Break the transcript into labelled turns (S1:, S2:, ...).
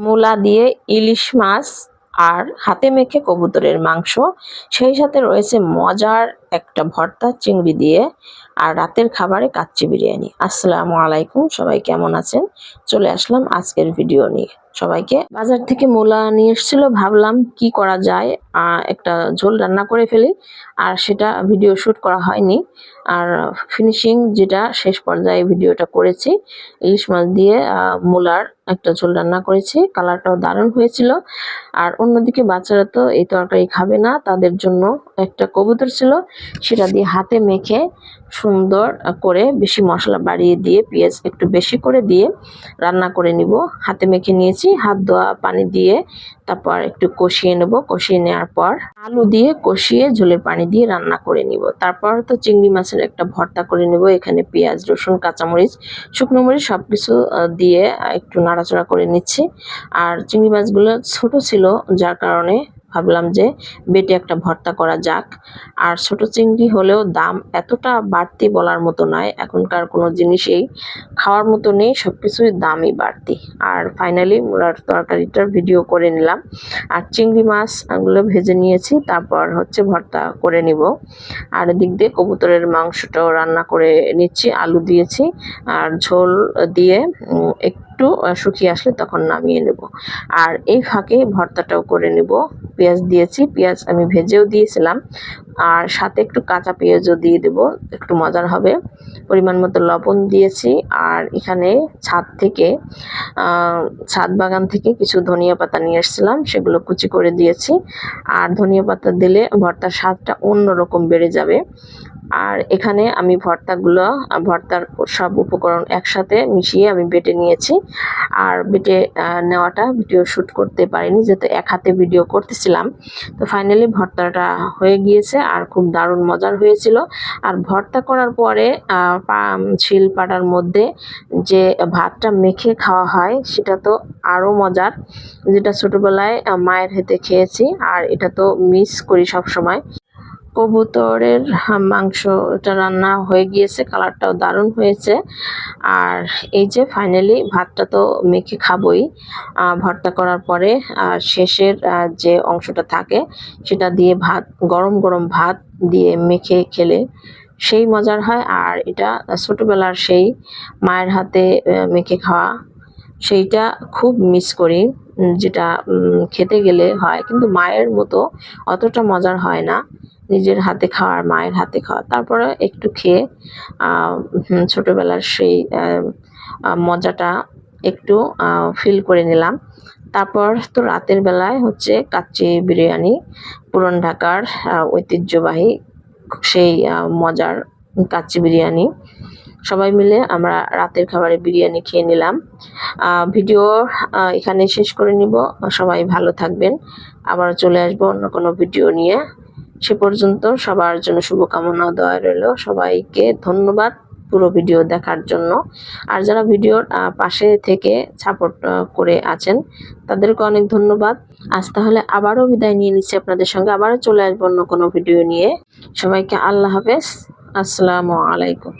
S1: মূলা দিয়ে ইলিশ মাছ আর হাতে মেখে কবুতরের মাংস। সেই সাথে রয়েছে মজার একটা ভর্তা, চিংড়ি দিয়ে, আর রাতের খাবারে কাচ্চি বিরিয়ানি। আসসালামু আলাইকুম, সবাই কেমন আছেন? চলে আসলাম আজকের ভিডিও নিয়ে। সবাইকে বাজার থেকে মূলা নিয়ে এসেছিল, ভাবলাম কি করা যায় একটা ঝোল রান্না করে ফেলি, আর সেটা ভিডিও শ্যুট করা হয়নি। আর ফিনিশিং যেটা, শেষ পর্যায়ে ভিডিওটা করেছি। ইলিশ মাছ দিয়ে মূলার একটা ঝোল রান্না করেছি কালারটাও দারুণ হয়েছিল। আর অন্যদিকে বাচ্চারা তো এই তরকারি খাবে না, তাদের জন্য একটা কবুতর ছিল, সেটা দিয়ে হাতে মেখে সুন্দর করে বেশি মশলা বাড়িয়ে দিয়ে, পেঁয়াজ একটু বেশি করে দিয়ে রান্না করে নিব। হাতে মেখে নিয়েছি, হাত ধোয়া, পানি দিয়ে তারপর একটু কষিয়ে নেব। কষিয়ে নেওয়ার পর আলু দিয়ে কষিয়ে ঝোলের পানি দিয়ে রান্না করে নিব। তারপর তো চিংড়ি মাছের একটা ভর্তা করে নেব, এখানে পেঁয়াজ, রসুন, কাঁচামরিচ, শুকনো মরিচ সব কিছু দিয়ে একটু নাড়াচাড়া করে নিচ্ছি। আর চিংড়ি মাছগুলো ছোট ছিল, যার কারণে ভাবলাম যে বেটে একটা ভর্তা করা যাক। আর ছোট চিংড়ি হলেও দাম এতটা বাড়তি বলার মতো নয়, এখনকার কোনো জিনিসেই খাওয়ার মতো নেই সব কিছুই দামই বাড়তি। আর ফাইনালি মুলার তরকারিটার ভিডিও করে নিলাম। আর চিংড়ি মাছগুলো ভেজে নিয়েছি, তারপর হচ্ছে ভর্তা করে নিব। আর এদিক দিয়ে কবুতরের মাংসটাও রান্না করে নিচ্ছি, আলু দিয়েছি। আর ঝোল দিয়ে একটু শুকিয়ে আসলে তখন নামিয়ে নেব। আর এই ফাঁকে ভর্তাটাও করে নেব। পেঁয়াজ দিয়েছি, পেঁয়াজ আমি ভেজেও দিয়েছিলাম। আর সাথে একটু কাঁচা পেঁয়াজও দিয়ে দেব, একটু মজার হবে। পরিমাণ মতো লবণ দিয়েছি, আর এখানে ছাদ থেকে ছাদ বাগান থেকে কিছু ধনিয়া পাতা নিয়ে এসেছিলাম সেগুলো কুচি করে দিয়েছি। আর ধনিয়া পাতা দিলে ভর্তার স্বাদটা অন্যরকম বেড়ে যাবে। আর এখানে আমি ভর্তাগুলো, ভর্তার সব উপকরণ একসাথে মিশিয়ে আমি বেটে নিয়েছি। আর বেটে নেওয়াটা ভিডিও শ্যুট করতে পারিনি, যেহেতু এক হাতে ভিডিও করতেছিলাম। তো ফাইনালি ভর্তাটা হয়ে গিয়েছে আর খুব দারুণ মজার হয়েছিল। আর ভর্তা করার পরে শিল পাটার মধ্যে যে ভাতটা মেখে খাওয়া হয়, সেটা তো আরও মজার। যেটা ছোটোবেলায় মায়ের হাতে খেয়েছি, আর এটা তো মিস করি সব সময় কবুতরের হা- মাংসটা রান্না হয়ে গিয়েছে, কালারটাও দারুণ হয়েছে। আর এই যে ফাইনালি ভাতটা তো মেখে খাবই। ভর্তা করার পরে শেষের যে অংশটা থাকে, সেটা দিয়ে ভাত, গরম গরম ভাত দিয়ে মেখে খেলে সেই মজার হয়। আর এটা ছোটোবেলার সেই মায়ের হাতে মেখে খাওয়া, সেইটা খুব মিস করি। যেটা খেতে গেলে হয়, কিন্তু মায়ের মতো অতটা মজার হয় না। নিজের হাতে খাওয়ার মায়ের হাতে খাওয়া। তারপরে একটু খেয়ে ছোটবেলার সেই মজাটা একটু ফিল করে নিলাম। তারপর তো রাতের বেলায় হচ্ছে কাচ্চি বিরিয়ানি, পুরন ঢাকার ঐতিহ্যবাহী সেই মজার কাচ্চি বিরিয়ানি। সবাই মিলে আমরা রাতের খাবারে বিরিয়ানি খেয়ে নিলাম। ভিডিও এখানে শেষ করে নিব। সবাই ভালো থাকবেন। আবার চলে আসব অন্য কোনো ভিডিও নিয়ে। সে পর্যন্ত সবার জন্য শুভকামনা দেওয়া রইল। সবাইকে ধন্যবাদ পুরো ভিডিও দেখার জন্য। আর যারা ভিডিওর পাশে থেকে সাপোর্ট করে আছেন, তাদেরকে অনেক ধন্যবাদ। আজ তাহলে আবারও বিদায় নিয়ে নিচ্ছি আপনাদের সঙ্গে। আবারও চলে আসব অন্য কোনো ভিডিও নিয়ে। সবাইকে আল্লাহ হাফেজ। আসসালামু আলাইকুম।